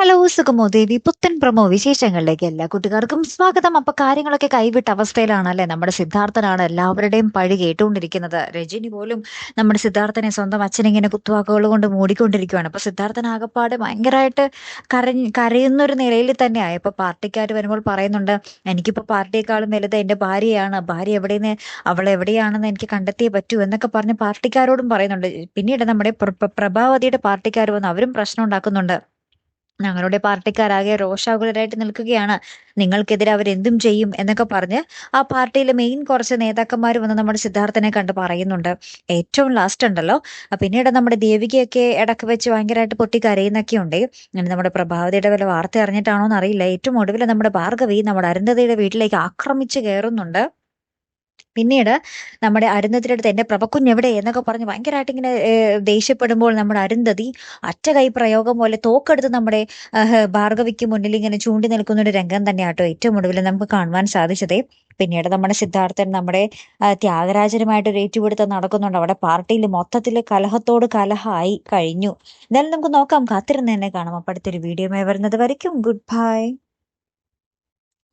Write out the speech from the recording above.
Hello സുഗമോ ദേവി. പുത്തൻ promo വിശേഷങ്ങളിലേക്ക് എല്ലാ കുട്ടികാർക്കും സ്വാഗതം. അപ്പൊ കാര്യങ്ങളൊക്കെ കൈവിട്ട അവസ്ഥയിലാണ് അല്ലെ നമ്മുടെ സിദ്ധാർത്ഥനാണ് എല്ലാവരുടെയും പഴി കേട്ടുകൊണ്ടിരിക്കുന്നത്. രജനി പോലും നമ്മുടെ സിദ്ധാർത്ഥനെ സ്വന്തം അച്ഛനിങ്ങനെ കുത്തുവാക്കുകൾ കൊണ്ട് മൂടിക്കൊണ്ടിരിക്കുകയാണ് അപ്പൊ സിദ്ധാർത്ഥൻ ആകപ്പാട് ഭയങ്കരമായിട്ട് കരഞ്ഞ് കരയുന്ന ഒരു നിലയിൽ തന്നെയായി ഇപ്പൊ പാർട്ടിക്കാർ വരുമ്പോൾ പറയുന്നുണ്ട് എനിക്കിപ്പോ പാർട്ടിയെക്കാളും വലുത് എന്റെ ഭാര്യയാണ്. ഭാര്യ എവിടെയെന്ന് അവൾ എവിടെയാണെന്ന് എനിക്ക് കണ്ടെത്തിയേ പറ്റൂ എന്നൊക്കെ പറഞ്ഞ് പാർട്ടിക്കാരോടും പറയുന്നുണ്ട്. പിന്നീട് നമ്മുടെ പ്ര- പ്രഭാവതിയുടെ പാർട്ടിക്കാർ വന്ന് അവരും പ്രശ്നം ഉണ്ടാക്കുന്നുണ്ട്. ഞങ്ങളുടെ പാർട്ടിക്കാരാകെ രോഷാകുലരായിട്ട് നിൽക്കുകയാണ്. നിങ്ങൾക്കെതിരെ അവരെന്തും ചെയ്യും എന്നൊക്കെ പറഞ്ഞ് ആ പാർട്ടിയിലെ മെയിൻ കുറച്ച് നേതാക്കന്മാർ വന്ന് നമ്മുടെ സിദ്ധാർത്ഥനെ കണ്ട് പറയുന്നുണ്ട്. ഏറ്റവും ലാസ്റ്റ് ഉണ്ടല്ലോ. പിന്നീട് നമ്മുടെ ദേവികയൊക്കെ ഇടയ്ക്ക് വെച്ച് ഭയങ്കരമായിട്ട് പൊട്ടി കരയുന്നൊക്കെ ഉണ്ട്. അങ്ങനെ നമ്മുടെ പ്രഭാവതിയുടെ വല്ല വാർത്ത അറിഞ്ഞിട്ടാണോ എന്ന് അറിയില്ല. ഏറ്റവും ഒടുവിൽ നമ്മുടെ ഭാർഗവി നമ്മുടെ അരുന്ധതയുടെ വീട്ടിലേക്ക് ആക്രമിച്ച് കയറുന്നുണ്ട്. പിന്നീട് നമ്മുടെ അരുന്ധതിയുടെ എന്റെ പ്രഭക്കുഞ്ഞ് എവിടെ എന്നൊക്കെ പറഞ്ഞ് ഭയങ്കരമായിട്ട് ഇങ്ങനെ ദേഷ്യപ്പെടുമ്പോൾ നമ്മുടെ അരുന്ധതി അറ്റ കൈ പ്രയോഗം പോലെ തോക്കെടുത്ത് നമ്മുടെ ഭാർഗവിക്ക് മുന്നിൽ ഇങ്ങനെ ചൂണ്ടി നിൽക്കുന്ന ഒരു രംഗം തന്നെയാട്ടോ ഏറ്റവും ഒടുവിൽ നമുക്ക് കാണുവാൻ സാധിച്ചത്. പിന്നീട് നമ്മുടെ സിദ്ധാർത്ഥൻ നമ്മുടെ ത്യാഗരാജനുമായിട്ട് ഒരു ഏറ്റുപിടുത്തം നടക്കുന്നുണ്ട്. അവിടെ പാർട്ടിയിൽ മൊത്തത്തിൽ കലഹത്തോട് കലഹമായി കഴിഞ്ഞു. എന്തായാലും നമുക്ക് നോക്കാം. കാത്തിരുന്ന് തന്നെ കാണാം. അപ്പോഴത്തെ അടുത്തൊരു വീഡിയോ വരുന്നത് വരയ്ക്കും. Good bye.